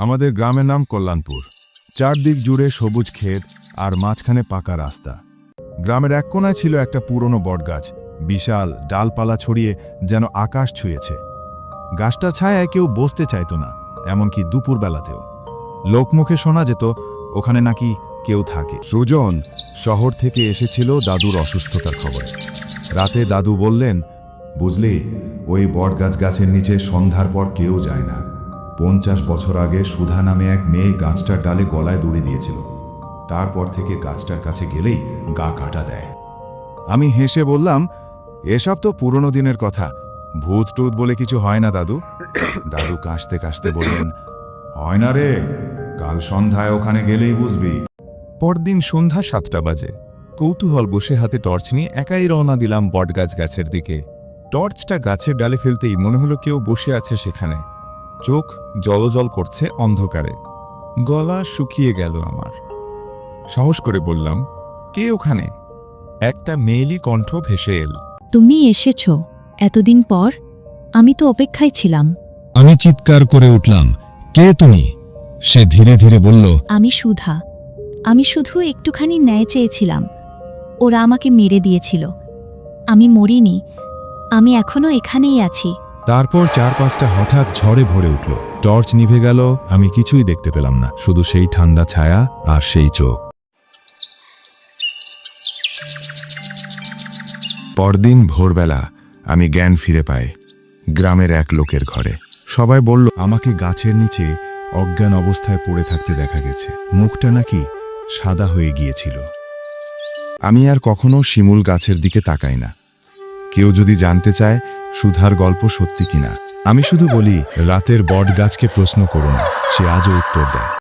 আমাদের গ্রামের নাম কল্যাণপুর। চারদিক জুড়ে সবুজ ক্ষেত আর মাঝখানে পাকা রাস্তা। গ্রামের এক কোনায় ছিল একটা পুরনো বটগাছ, বিশাল ডালপালা ছড়িয়ে যেন আকাশ ছুঁয়েছে। গাছটা ছায়ায় কেউ বসতে চাইতো না, এমনকি দুপুরবেলাতেও। লোকমুখে শোনা যেত, ওখানে নাকি কেউ থাকে। সুজন শহর থেকে এসেছিল দাদুর অসুস্থতার খবরে। রাতে দাদু বললেন, বুঝলি, ওই বটগাছ গাছের নিচে সন্ধ্যার পর কেউ যায় না। পঞ্চাশ বছর আগে সুধা নামে এক মেয়ে গাছটার ডালে গলায় দড়ি দিয়েছিল। তারপর থেকে গাছটার কাছে গেলেই গা কাটা দেয়। আমি হেসে বললাম, এসব তো পুরনো দিনের কথা। ভূত টুত বলে কিছু হয় না, দাদু। দাদু কাশতে কাশতে বললেন, হয় না রে, কাল সন্ধ্যায় ওখানে গেলেই বুঝবি। পরদিন সন্ধ্যা সাতটা বাজে। কৌতূহল বসে হাতে টর্চ নিয়ে একাই রওনা দিলাম বটগাছ গাছের দিকে। টর্চটা গাছের ডালে ফেলতেই মনে হলো কেউ বসে আছে সেখানে। চোখ জলজল করছে অন্ধকারে। গলা শুকিয়ে গেল আমার। সাহস করে বললাম কে ওখানে? একটা মেয়েলি কণ্ঠ ভেসে এল। তুমি এসেছ এতদিন পর? আমি তো অপেক্ষায় ছিলাম। আমি চিৎকার করে উঠলাম কে তুমি? সে ধীরে ধীরে বলল আমি সুধা। আমি শুধু একটুখানি ন্যায় চেয়েছিলাম। ওরা আমাকে মেরে দিয়েছিল। আমি মরিনি। আমি এখনও এখানেই আছি। তারপর চার পাঁচটা হঠাৎ ঝড়ে ভরে উঠল। টর্চ নিভে গেল, আমি কিছুই দেখতে পেলাম না। শুধু সেই ঠান্ডা ছায়া আর সেই চোখ। পরদিন ভোরবেলা আমি জ্ঞান ফিরে পাই গ্রামের এক লোকের ঘরে। সবাই বলল, আমাকে গাছের নিচে অজ্ঞান অবস্থায় পড়ে থাকতে দেখা গেছে। মুখটা নাকি সাদা হয়ে গিয়েছিল। আমি আর কখনো শিমুল গাছের দিকে তাকাই না। কেউ যদি জানতে চায় সুধার গল্প সত্যি কিনা, আমি শুধু বলি, রাতের বট গাছকে প্রশ্ন করো না, সে আজও উত্তর দেয়।